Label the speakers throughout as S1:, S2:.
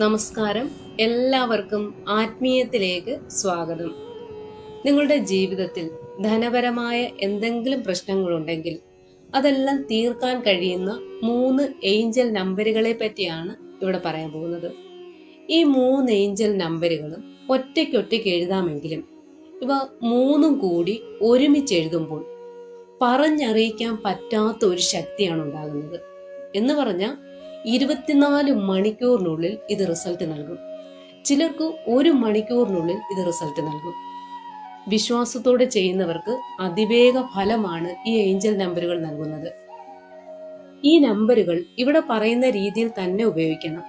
S1: നമസ്കാരം. എല്ലാവർക്കും ആത്മീയത്തിലേക്ക് സ്വാഗതം. നിങ്ങളുടെ ജീവിതത്തിൽ ധനപരമായ എന്തെങ്കിലും പ്രശ്നങ്ങളുണ്ടെങ്കിൽ അതെല്ലാം തീർക്കാൻ കഴിയുന്ന മൂന്ന് ഏഞ്ചൽ നമ്പറുകളെ പറ്റിയാണ് ഇവിടെ പറയാൻ പോകുന്നത്. ഈ മൂന്ന് ഏഞ്ചൽ നമ്പറുകളും ഒറ്റയ്ക്കൊറ്റയ്ക്ക് എഴുതാമെങ്കിലും ഇവ മൂന്നും കൂടി ഒരുമിച്ച് എഴുതുമ്പോൾ പറഞ്ഞറിയിക്കാൻ പറ്റാത്ത ഒരു ശക്തിയാണ് ഉണ്ടാകുന്നത്. എന്ന് പറഞ്ഞാൽ ഇരുപത്തിനാല് മണിക്കൂറിനുള്ളിൽ ഇത് റിസൾട്ട് നൽകും. ചിലർക്ക് ഒരു മണിക്കൂറിനുള്ളിൽ ഇത് റിസൾട്ട് നൽകും. വിശ്വാസത്തോടെ ചെയ്യുന്നവർക്ക് അതിവേഗ ഫലമാണ് ഈ ഏഞ്ചൽ നമ്പറുകൾ നൽകുന്നത്. ഈ നമ്പറുകൾ ഇവിടെ പറയുന്ന രീതിയിൽ തന്നെ ഉപയോഗിക്കണം.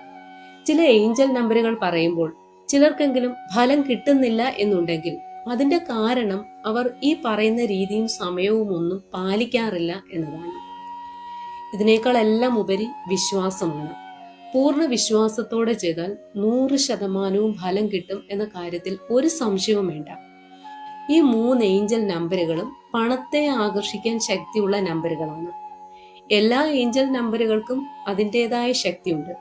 S1: ചില ഏഞ്ചൽ നമ്പറുകൾ പറയുമ്പോൾ ചിലർക്കെങ്കിലും ഫലം കിട്ടുന്നില്ല എന്നുണ്ടെങ്കിൽ അതിന്റെ കാരണം അവർ ഈ പറയുന്ന രീതിയും സമയവും ഒന്നും പാലിക്കാറില്ല എന്നതാണ്. ഇതിനേക്കാളെല്ലാം ഉപരി വിശ്വാസമാണ് പൂർണ വിശ്വാസത്തോടെ ചെയ്താൽ നൂറ് ശതമാനവും ഫലം കിട്ടും എന്ന കാര്യത്തിൽ ഒരു സംശയവും വേണ്ട. ഈ മൂന്ന് ഏഞ്ചൽ നമ്പറുകളും പണത്തെ ആകർഷിക്കാൻ ശക്തിയുള്ള നമ്പറുകളാണ്. എല്ലാ ഏഞ്ചൽ നമ്പറുകൾക്കും അതിന്റെതായ ശക്തിയുണ്ട്.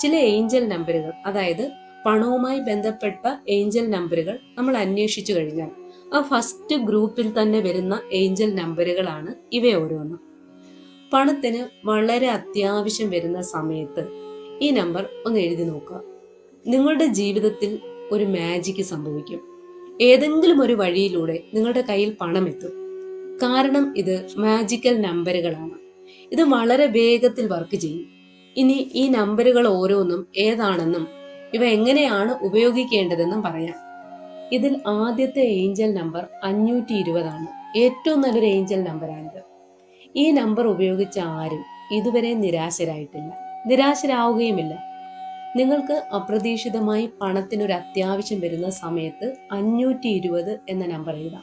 S1: ചില ഏഞ്ചൽ നമ്പറുകൾ അതായത് പണവുമായി ബന്ധപ്പെട്ട ഏഞ്ചൽ നമ്പറുകൾ നമ്മൾ അന്വേഷിച്ചു കഴിഞ്ഞാൽ ആ ഫസ്റ്റ് ഗ്രൂപ്പിൽ തന്നെ വരുന്ന ഏഞ്ചൽ നമ്പറുകളാണ് ഇവ ഓരോന്നും. പണത്തിന് വളരെ അത്യാവശ്യം വരുന്ന സമയത്ത് ഈ നമ്പർ ഒന്ന് എഴുതി നോക്കുക. നിങ്ങളുടെ ജീവിതത്തിൽ ഒരു മാജിക്ക് സംഭവിക്കും. ഏതെങ്കിലും ഒരു വഴിയിലൂടെ നിങ്ങളുടെ കയ്യിൽ പണം എത്തും. കാരണം ഇത് മാജിക്കൽ നമ്പറുകളാണ്. ഇത് വളരെ വേഗത്തിൽ വർക്ക് ചെയ്യും. ഇനി ഈ നമ്പറുകൾ ഓരോന്നും ഏതാണെന്നും ഇവ എങ്ങനെയാണ് ഉപയോഗിക്കേണ്ടതെന്നും പറയാം. ഇതിൽ ആദ്യത്തെ ഏഞ്ചൽ നമ്പർ അഞ്ഞൂറ്റി ഇരുപതാണ്. ഏറ്റവും നല്ലൊരു ഏഞ്ചൽ നമ്പറാണിത് ഈ നമ്പർ ഉപയോഗിച്ച ആരും ഇതുവരെ നിരാശരായിട്ടില്ല. നിരാശരാവുകയുമില്ല. നിങ്ങൾക്ക് അപ്രതീക്ഷിതമായി പണത്തിനൊരു അത്യാവശ്യം വരുന്ന സമയത്ത് അഞ്ഞൂറ്റി ഇരുപത് എന്ന നമ്പർ എഴുതാം.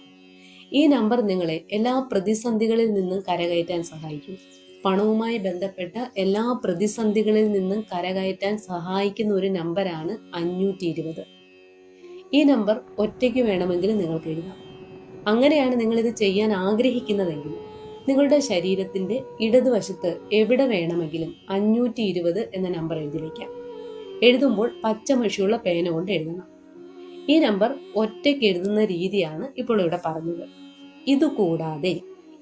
S1: ഈ നമ്പർ നിങ്ങളെ എല്ലാ പ്രതിസന്ധികളിൽ നിന്നും കരകയറ്റാൻ സഹായിക്കും. പണവുമായി ബന്ധപ്പെട്ട എല്ലാ പ്രതിസന്ധികളിൽ നിന്നും കരകയറ്റാൻ സഹായിക്കുന്ന ഒരു നമ്പറാണ് അഞ്ഞൂറ്റി ഇരുപത് ഈ നമ്പർ ഒറ്റയ്ക്ക് വേണമെങ്കിൽ നിങ്ങൾക്ക് എഴുതാം. അങ്ങനെയാണ് നിങ്ങളിത് ചെയ്യാൻ ആഗ്രഹിക്കുന്നതെങ്കിൽ നിങ്ങളുടെ ശരീരത്തിന്റെ ഇടതുവശത്ത് എവിടെ വേണമെങ്കിലും അഞ്ഞൂറ്റി ഇരുപത് എന്ന നമ്പർ എഴുതി വയ്ക്കാം എഴുതുമ്പോൾ പച്ചമഷിയുള്ള പേന കൊണ്ട് എഴുതണം. ഈ നമ്പർ ഒറ്റയ്ക്ക് എഴുതുന്ന രീതിയാണ് ഇപ്പോൾ ഇവിടെ പറഞ്ഞത്. ഇതുകൂടാതെ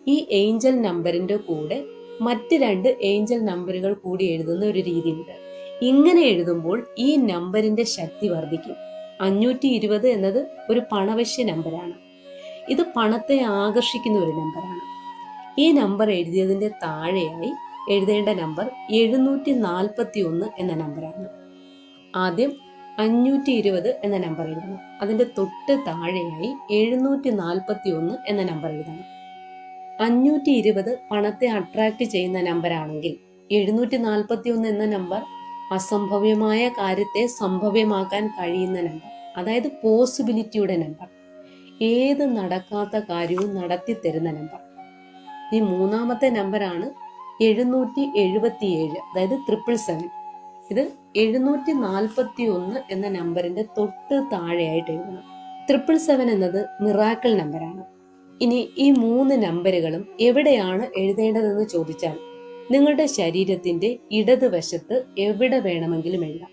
S1: ഈ ഏഞ്ചൽ നമ്പറിന്റെ കൂടെ മറ്റ് രണ്ട് ഏഞ്ചൽ നമ്പറുകൾ കൂടി എഴുതുന്ന ഒരു രീതിയുണ്ട്. ഇങ്ങനെ എഴുതുമ്പോൾ ഈ നമ്പറിന്റെ ശക്തി വർദ്ധിക്കും. അഞ്ഞൂറ്റി ഇരുപത് എന്നത് ഒരു പണവശ്യ നമ്പറാണ് ഇത് പണത്തെ ആകർഷിക്കുന്ന ഒരു നമ്പറാണ് ഈ നമ്പർ എഴുതിയതിന്റെ താഴെയായി എഴുതേണ്ട നമ്പർ എഴുന്നൂറ്റി നാൽപ്പത്തി ഒന്ന് എന്ന നമ്പറാണ്. ആദ്യം അഞ്ഞൂറ്റി ഇരുപത് എന്ന നമ്പർ എഴുതണം. അതിന്റെ തൊട്ട് താഴെയായി എഴുന്നൂറ്റി നാൽപ്പത്തി ഒന്ന് എന്ന നമ്പർ എഴുതണം. അഞ്ഞൂറ്റി ഇരുപത് പണത്തെ അട്രാക്റ്റ് ചെയ്യുന്ന നമ്പറാണെങ്കിൽ എഴുന്നൂറ്റി നാൽപ്പത്തി ഒന്ന് എന്ന നമ്പർ അസംഭവ്യമായ കാര്യത്തെ സംഭവ്യമാക്കാൻ കഴിയുന്ന നമ്പർ അതായത് പോസിബിലിറ്റിയുടെ നമ്പർ ഏത് നടക്കാത്ത കാര്യവും നടത്തി തരുന്ന നമ്പർ. ഈ മൂന്നാമത്തെ നമ്പറാണ് എഴുന്നൂറ്റി എഴുപത്തിയേഴ് അതായത് ട്രിപ്പിൾ സെവൻ ഇത് എഴുന്നൂറ്റി നാൽപ്പത്തി ഒന്ന് എന്ന നമ്പറിന്റെ തൊട്ട് താഴെയായിട്ട് എഴുതണം. ട്രിപ്പിൾ സെവൻ എന്നത് മിറാക്കിൾ നമ്പറാണ് ഇനി ഈ മൂന്ന് നമ്പറുകളും എവിടെയാണ് എഴുതേണ്ടതെന്ന് ചോദിച്ചാൽ നിങ്ങളുടെ ശരീരത്തിന്റെ ഇടതുവശത്ത് എവിടെ വേണമെങ്കിലും എഴുതാം.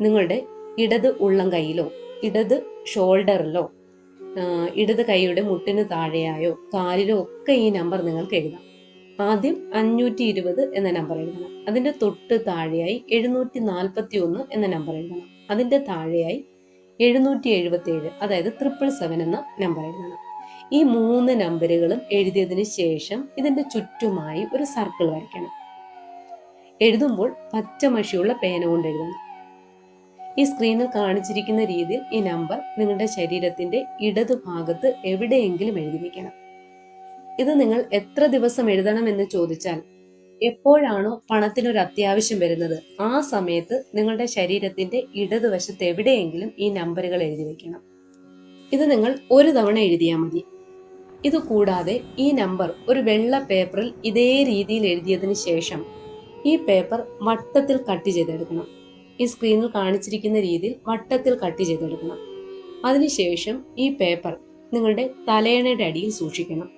S1: നിങ്ങളുടെ ഇടത് ഉള്ളം കൈയിലോ ഇടത് ഷോൾഡറിലോ ഇടത് കൈയുടെ മുട്ടിന് താഴെയായോ കാലിലോ ഒക്കെ ഈ നമ്പർ നിങ്ങൾക്ക് എഴുതാം. ആദ്യം അഞ്ഞൂറ്റി ഇരുപത് എന്ന നമ്പർ എഴുതണം. അതിന്റെ തൊട്ട് താഴെയായി എഴുന്നൂറ്റി നാൽപ്പത്തി ഒന്ന് എന്ന നമ്പർ എഴുതണം. അതിന്റെ താഴെയായി എഴുന്നൂറ്റി എഴുപത്തി ഏഴ് അതായത് ട്രിപ്പിൾ സെവൻ എന്ന നമ്പർ എഴുതണം. ഈ മൂന്ന് നമ്പറുകളും എഴുതിയതിന് ശേഷം ഇതിന്റെ ചുറ്റുമായി ഒരു സർക്കിൾ വരയ്ക്കണം. എഴുതുമ്പോൾ പച്ചമഷിയുള്ള പേന കൊണ്ട് എഴുതണം. ഈ സ്ക്രീനിൽ കാണിച്ചിരിക്കുന്ന രീതിയിൽ ഈ നമ്പർ നിങ്ങളുടെ ശരീരത്തിന്റെ ഇടതുഭാഗത്ത് എവിടെയെങ്കിലും എഴുതി വെക്കണം. ഇത് നിങ്ങൾ എത്ര ദിവസം എഴുതണം എന്ന് ചോദിച്ചാൽ എപ്പോഴാണോ പണത്തിനൊരു അത്യാവശ്യം വരുന്നത് ആ സമയത്ത് നിങ്ങളുടെ ശരീരത്തിന്റെ ഇടതുവശത്ത് എവിടെയെങ്കിലും ഈ നമ്പറുകൾ എഴുതി വെക്കണം. ഇത് നിങ്ങൾ ഒരു തവണ എഴുതിയാൽ മതി. ഇത് കൂടാതെ ഈ നമ്പർ ഒരു വെള്ള പേപ്പറിൽ ഇതേ രീതിയിൽ എഴുതിയതിന് ശേഷം ഈ പേപ്പർ വട്ടത്തിൽ കട്ട് ചെയ്തെടുക്കണം. ഈ സ്ക്രീനിൽ കാണിച്ചിരിക്കുന്ന രീതിയിൽ വട്ടത്തിൽ കട്ട് ചെയ്തെടുക്കണം. അതിനുശേഷം ഈ പേപ്പർ നിങ്ങളുടെ തലയണയുടെ അടിയിൽ സൂക്ഷിക്കണം.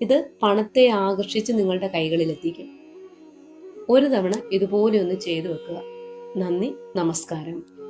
S1: ഇത് പണത്തെ ആകർഷിച്ച് നിങ്ങളുടെ കൈകളിൽ എത്തിക്കും. ഒരു തവണ ഇതുപോലെ ഒന്ന് ചെയ്തു വെക്കുക. നന്ദി നമസ്കാരം.